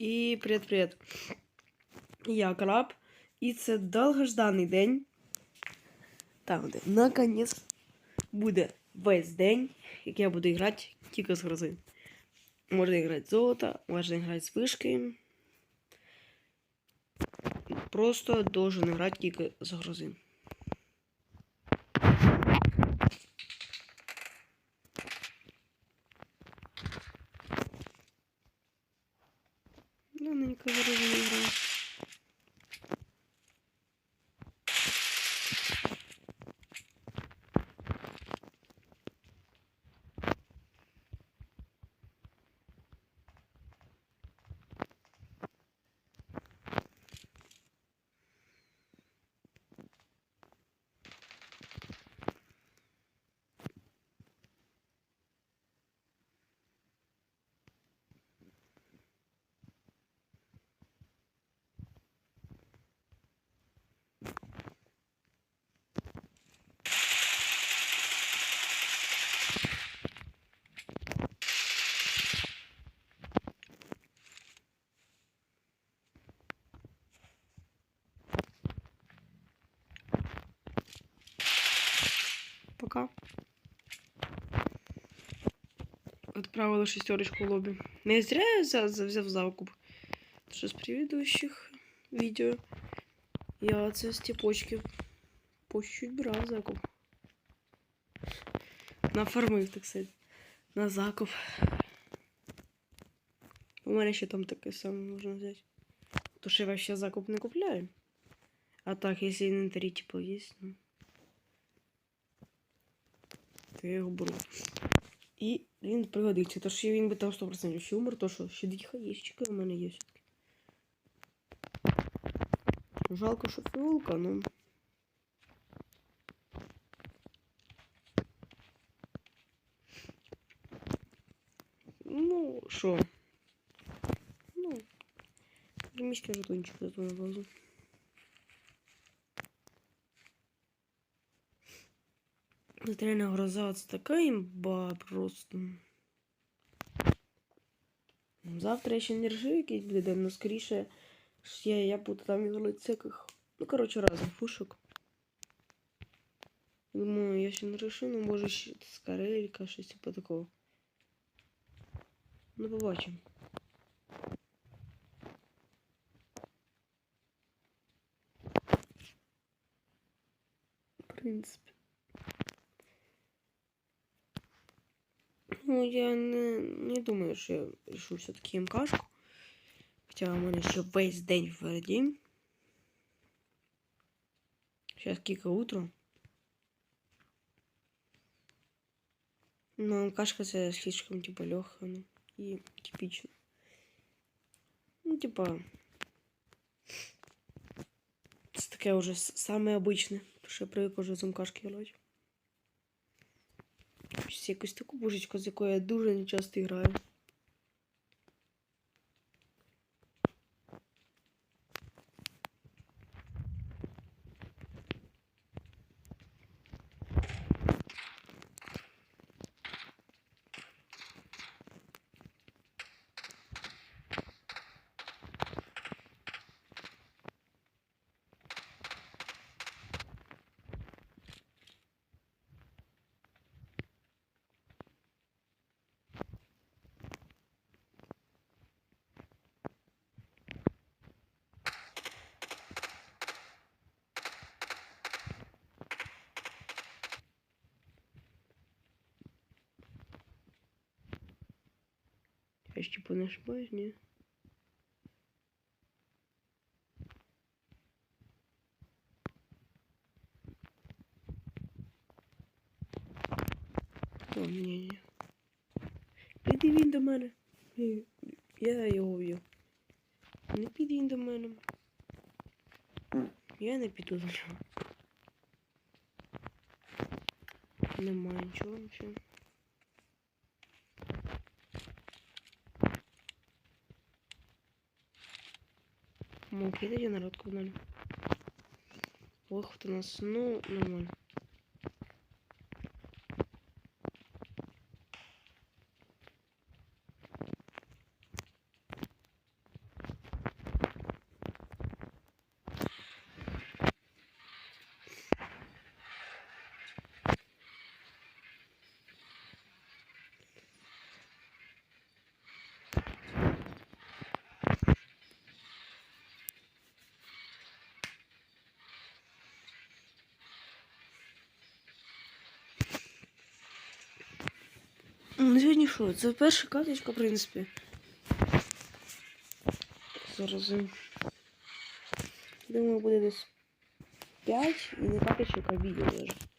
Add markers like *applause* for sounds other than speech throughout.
І привіт-привіт. Я Краб. І це довгожданий день. Там, де наконець буде весь день, як я буду грати тільки з грози. Можна грати з золота, можна грати з вишки. Просто должен грати тільки з грози. Я на никого не играю. Отправила шестерочку в лобби. Не зря я взял, взяв закуп. Что с предыдущих видео я це з тіпочки по чуть брав закуп. Нафармив, так сказати. На закуп. У мене ще там таке саме можна взяти. То що я вообще закуп не купляю. А так, если инвентарь типа есть, ну. То я його беру. І він пригодиться. То що він би там 100% ще умер, то що ще дві хаєчки у мене є все-таки. Жалко, що фіолка, ну. Ну, що? Ну, приміський жетончик зато на базу. Тут реально гроза це така імба просто. Завтра я ще не режим якийсь буде день, но скоріше я, я буду там іграти всяких. Ну, коротше, разних фушок. Думаю, я ще не решив, ну може ще скарелька, щось типу такого. Ну, побачимо. В принципі. Ну, я не, не думаю, що я решу все-таки МКшку. Хоча у мене ще весь день впереді. Сейчас кика утро. Ну, МКшка це слишком, типа, легка, ну, и типично. Ну, типа... Таке уже с- саме обичне, тому що я привик уже з МКшки грати. Якусь таку божечку, з якою я дуже не часто граю. Я типу не ошибаюсь, ні? О, ні, ні. Піди він до мене. Я його вб'ю. Не піди до мене. Я не піду до нього. Немає нічого. Ну, кидайте народ куда Ох, вот у нас, ну, нормально. Що, це перша карточка, в принципі. Зараз. Думаю, буде десь 5 і не карточок, а відео даже.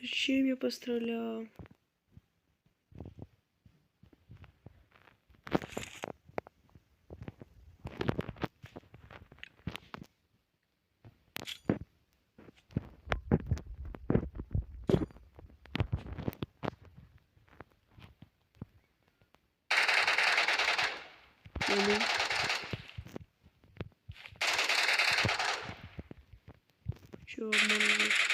Зачем я пострелял? Ну, Чё обманывать?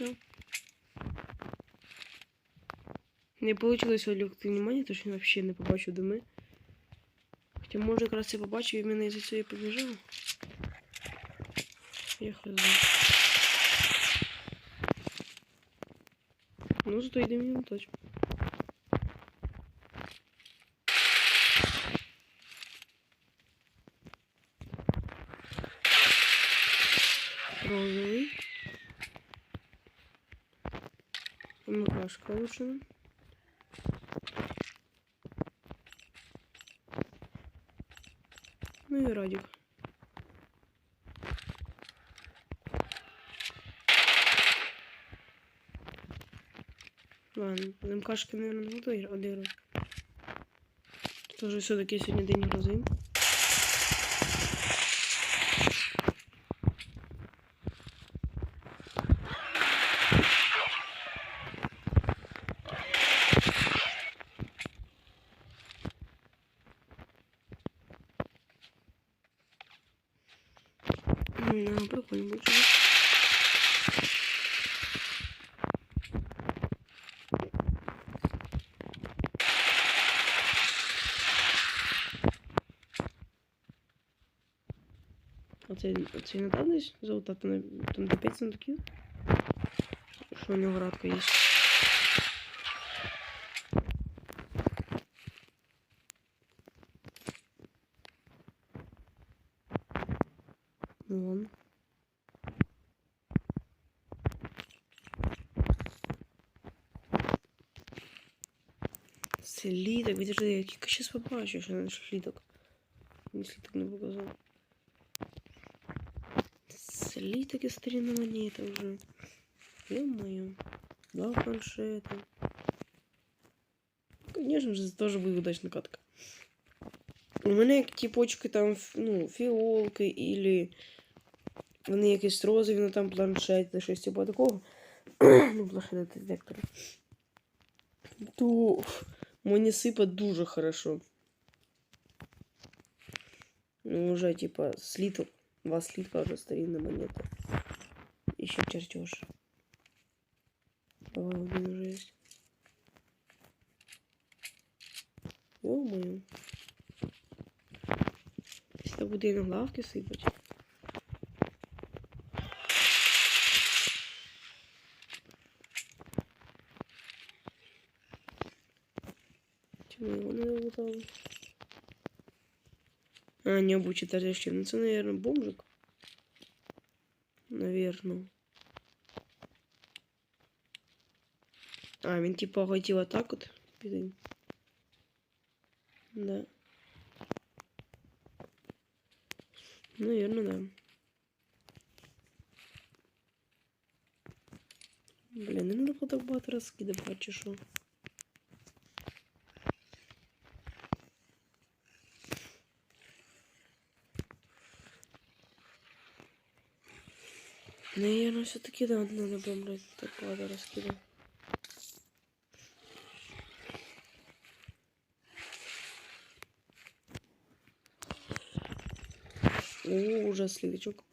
Все. Не получилось відвлекти внимание, тому що він взагалі не побачив дими. Хоча може якраз і побачив і мене із-за цього і побіжав. Я хз. Ну, зато йдемо йому точно. Розовый. Макашка лучше. И Радик. Ладно, МКшки, наверное, буду игра- отыгрывать. Тоже все-таки сегодня день грозы. А це, це не там десь золота, там, там до 5 сундуків? Що у нього градка є? Ну ладно. Слідок, відійди, я тільки щас побачу, що не слідок. Мені слідок не показав. Слиток и старинная монета уже. Ё-моё. Два планшета. Конечно же, это тоже будет удачная катка. У мене як типочки там, ф- ну, фіолки, или вони якісь розові, ну там планшети, щось типу такого. ну, планшети детектори. То мені сипа дуже хорошо. Ну, уже типа слиток. Два слитка уже старинная монета. Еще чертеж. Давай, один уже есть. Ё-моё. Если буду я на лавке сыпать. Чему его не лутал? А, не обучит товарищем. Ну, это, наверное, бомжик. Наверное. А, він типа хотів отак от піти. Да. Наверное, да. Блін, не надо було так багато розкидати, чи що. Наверное, все-таки да, надо было брать так ладно раскидывать. О, уже слиточок.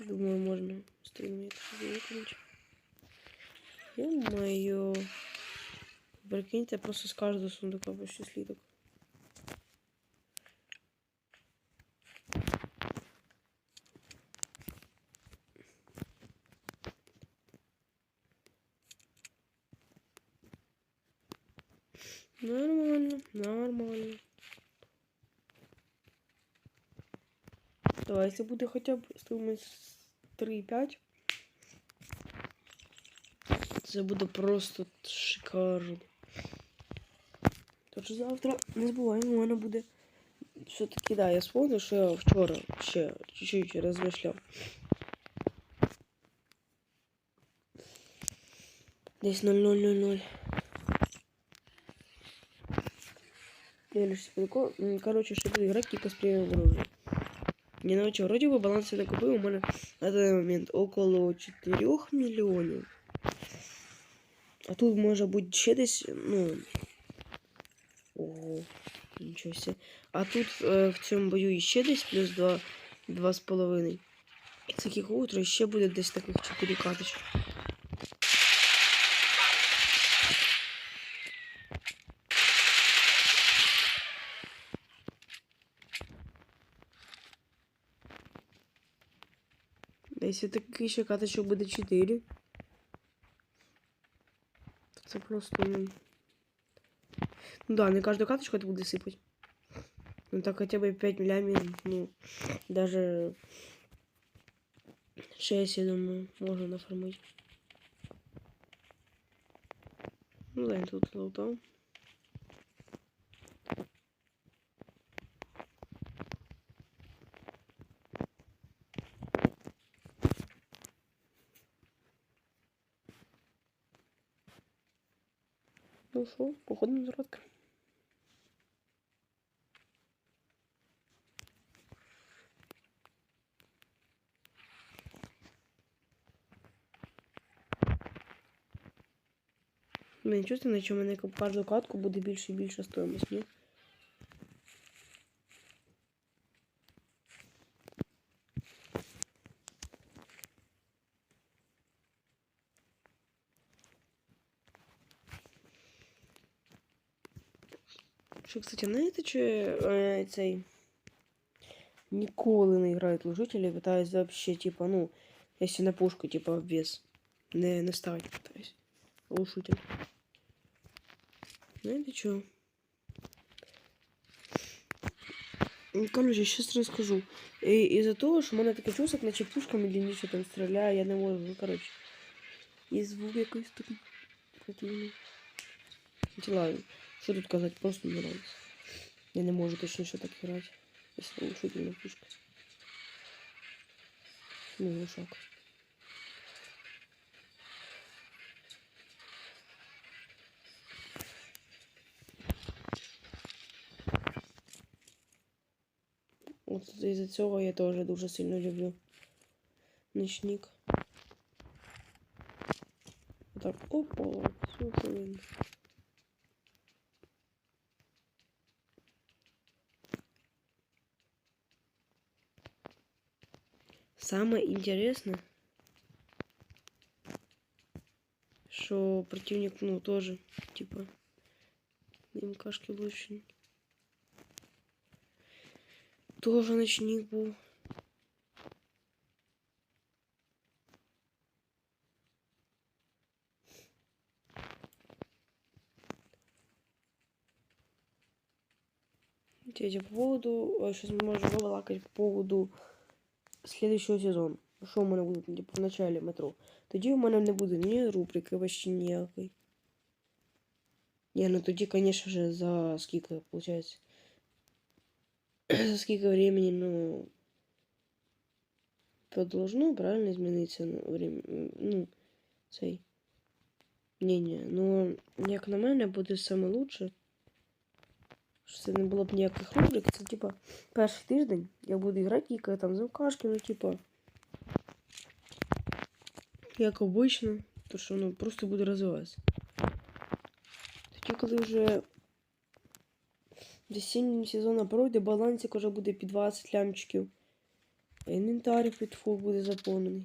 Думаю, можно выключить. Ё-моё. Прикиньте, просто с каждого сундука почти слиток. Если буде хоча б стоїмость 3,5. Це буде просто шикарно. Тож завтра не забуваємо, у мене буде. Все-таки, да, я вспомнив, що я вчора ще чуть-чуть розмишляв. Десь 0000. Я лишь прикол. Короче, что буду играть типа с. Не научил. Вроде бы баланс я накупил у меня на данный момент около 4 миллионов. А тут може бути ще десь, ну. Ого, нічого себе. А тут е, в цьому бою ще десь плюс 2, 2,5. І таких утро ще буде десь таких 4 каточок. Якщо таких ще каточок буде 4. Це просто. Ну, ну да, не каждую карточку это буду сыпать. Ну так хотя бы 5 лями, ну, даже 6, я думаю, можно нафармить. Ну да, тут лутал. Ну що, походимо на зародка. Мені чувствую, що в мене кожну катку буде більше і більше стоїмость, ні? Що, кстати, знаєте, чи е, цей ніколи не грають лужителі, питаюсь вообще, типа, ну, если на пушку, типа, обвес. Не, не ставить, питаюсь. Глушитель. Знаете что? Короче, сейчас расскажу. Из-за того, что у мене таке чувство, наче пушка медленніше там стріляє, я не можу, ну, короче. І звук якийсь такий противний. Ладно. Что тут сказать? Просто не нравится. Я не могу точно еще так играть. Если улучшительная пушка. Ну, шаг. От із-за цього я теж дуже сильно люблю ночник. Так, опа, все Самое интересное, что противник, ну, тоже, типа, МКшки лучше. Тоже ночник был. Дядя, по поводу... Сейчас мы можем вылакать по поводу следующого сезону. Що в мене буде типу, в началі метро? Тоді у мене не буде ні рубрики вообще ніякої. Ні, ну тоді, конечно же, за скільки, получается. *clears throat* за скільки времени, ну. То должно правильно змінитися ну, время. Ну, цей. Ні, ні, ну, як на мене, буде саме лучше. Що це не було б ніяких рубрик. Це типа перший тиждень я буду грати тільки там з МКшки, ну типа. Як обично, то що ну просто буде розвиватися. Тоді, коли вже весіннім сезону пройде, балансик уже буде під 20 лямчиків. Інвентар під фул буде заповнений.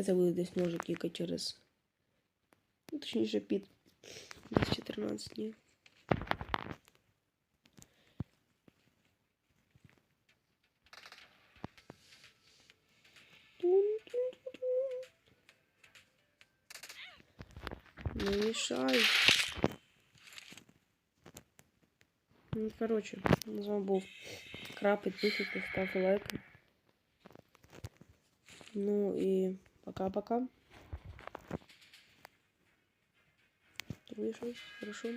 Хоча це буде десь може тільки через. Ну, точніше під десь 14 днів. Не мешай. Ну, короче, з вами був Краб, підписуйтесь, ставте лайки. Ну и пока-пока. Тобі щось, хорошо.